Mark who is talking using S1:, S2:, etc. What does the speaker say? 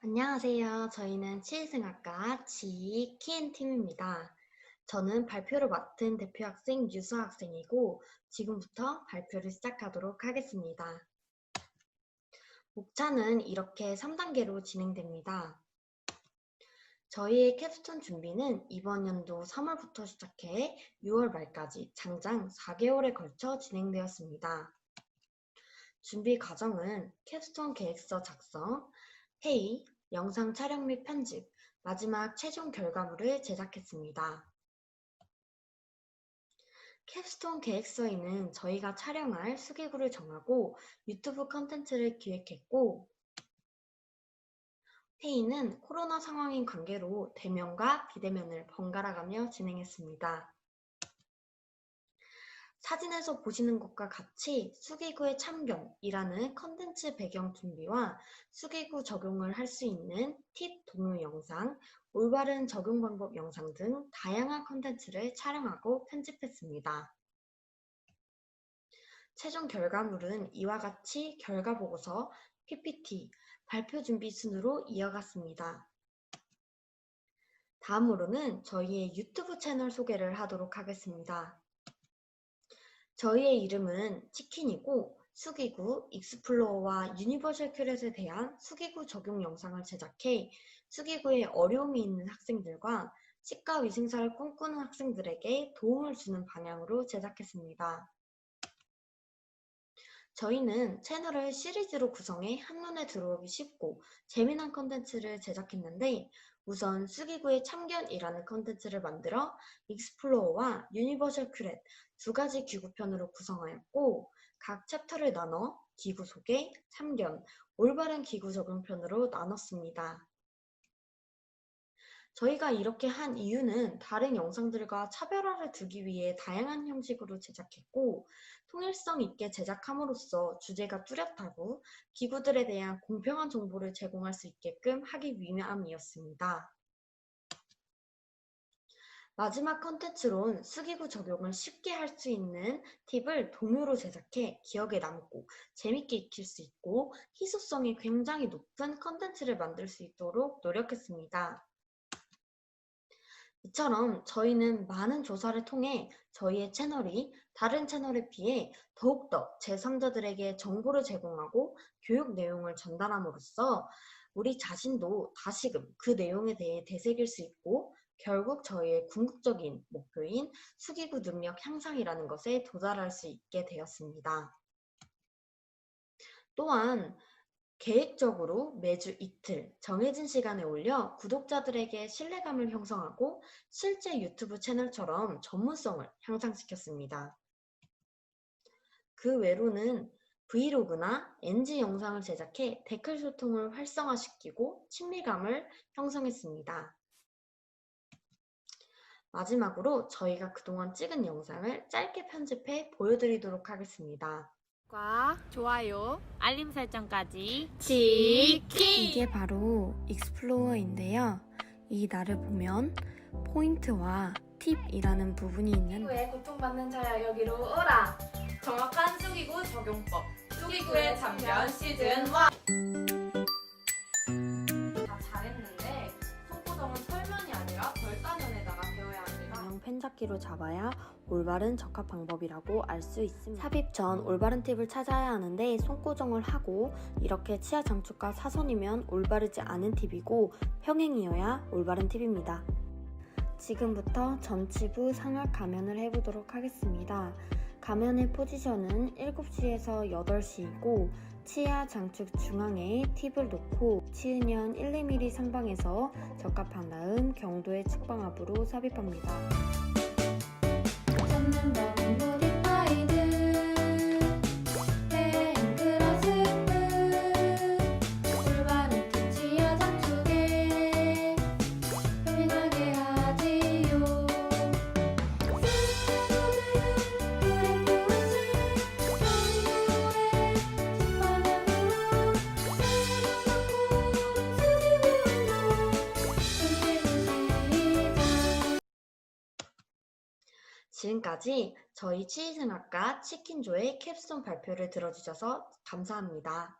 S1: 안녕하세요. 저희는 치의생학과 지키엔 팀입니다. 저는 발표를 맡은 대표 학생 유수 학생이고 지금부터 발표를 시작하도록 하겠습니다. 목차는 이렇게 3단계로 진행됩니다. 저희의 캡스톤 준비는 이번 연도 3월부터 시작해 6월 말까지 장장 4개월에 걸쳐 진행되었습니다. 준비 과정은 캡스톤 계획서 작성, 회의, 영상 촬영 및 편집, 마지막 최종 결과물을 제작했습니다. 캡스톤 계획서에는 저희가 촬영할 수기구를 정하고 유튜브 컨텐츠를 기획했고 회의는 코로나 상황인 관계로 대면과 비대면을 번갈아 가며 진행했습니다. 사진에서 보시는 것과 같이 수기구의 참견이라는 컨텐츠 배경 준비와 수기구 적용을 할 수 있는 팁 동요 영상, 올바른 적용 방법 영상 등 다양한 컨텐츠를 촬영하고 편집했습니다. 최종 결과물은 이와 같이 결과 보고서, PPT, 발표 준비 순으로 이어갔습니다. 다음으로는 저희의 유튜브 채널 소개를 하도록 하겠습니다. 저희의 이름은 치킨이고 수기구, 익스플로어와 유니버셜 큐렛에 대한 수기구 적용 영상을 제작해 수기구에 어려움이 있는 학생들과 치과 위생사를 꿈꾸는 학생들에게 도움을 주는 방향으로 제작했습니다. 저희는 채널을 시리즈로 구성해 한눈에 들어오기 쉽고 재미난 컨텐츠를 제작했는데 우선 수기구의 참견이라는 컨텐츠를 만들어 익스플로어와 유니버셜 큐렛 두 가지 기구편으로 구성하였고 각 챕터를 나눠 기구 소개, 참견, 올바른 기구 적용편으로 나눴습니다. 저희가 이렇게 한 이유는 다른 영상들과 차별화를 두기 위해 다양한 형식으로 제작했고 통일성 있게 제작함으로써 주제가 뚜렷하고 기구들에 대한 공평한 정보를 제공할 수 있게끔 하기 위함이었습니다. 마지막 컨텐츠론 수기구 적용을 쉽게 할 수 있는 팁을 동요로 제작해 기억에 남고 재밌게 익힐 수 있고 희소성이 굉장히 높은 컨텐츠를 만들 수 있도록 노력했습니다. 이처럼 저희는 많은 조사를 통해 저희의 채널이 다른 채널에 비해 더욱더 제3자들에게 정보를 제공하고 교육 내용을 전달함으로써 우리 자신도 다시금 그 내용에 대해 되새길 수 있고 결국 저희의 궁극적인 목표인 수기구 능력 향상이라는 것에 도달할 수 있게 되었습니다. 또한 계획적으로 매주 이틀 정해진 시간에 올려 구독자들에게 신뢰감을 형성하고 실제 유튜브 채널처럼 전문성을 향상시켰습니다. 그 외로는 브이로그나 NG 영상을 제작해 댓글 소통을 활성화시키고 친밀감을 형성했습니다. 마지막으로 저희가 그동안 찍은 영상을 짧게 편집해 보여드리도록 하겠습니다.
S2: 과 좋아요, 알림 설정까지
S1: 치킨! 이게 바로 익스플로어인데요. 이 날을 보면 포인트와 팁이라는 부분이 있는데
S2: 수기구에 고통받는 자야 여기로 오라. 정확한 수기구 적용법. 수기구의 참견 시즌 1.
S1: 형 펜잡기로 잡아야 올바른 적합 방법이라고 알 수 있습니다. 삽입 전 올바른 팁을 찾아야 하는데 손고정을 하고 이렇게 치아 장축과 사선이면 올바르지 않은 팁이고 평행이어야 올바른 팁입니다. 지금부터 전치부 상악 가면을 해보도록 하겠습니다. 가면의 포지션은 7시에서 8시이고 치아 장축 중앙에 팁을 놓고 치은연 1, 2mm 상방에서 적합한 다음 경도의 측방압으로 삽입합니다. 지금까지 저희 치의생학과 치킨조의 캡스톤 발표를 들어주셔서 감사합니다.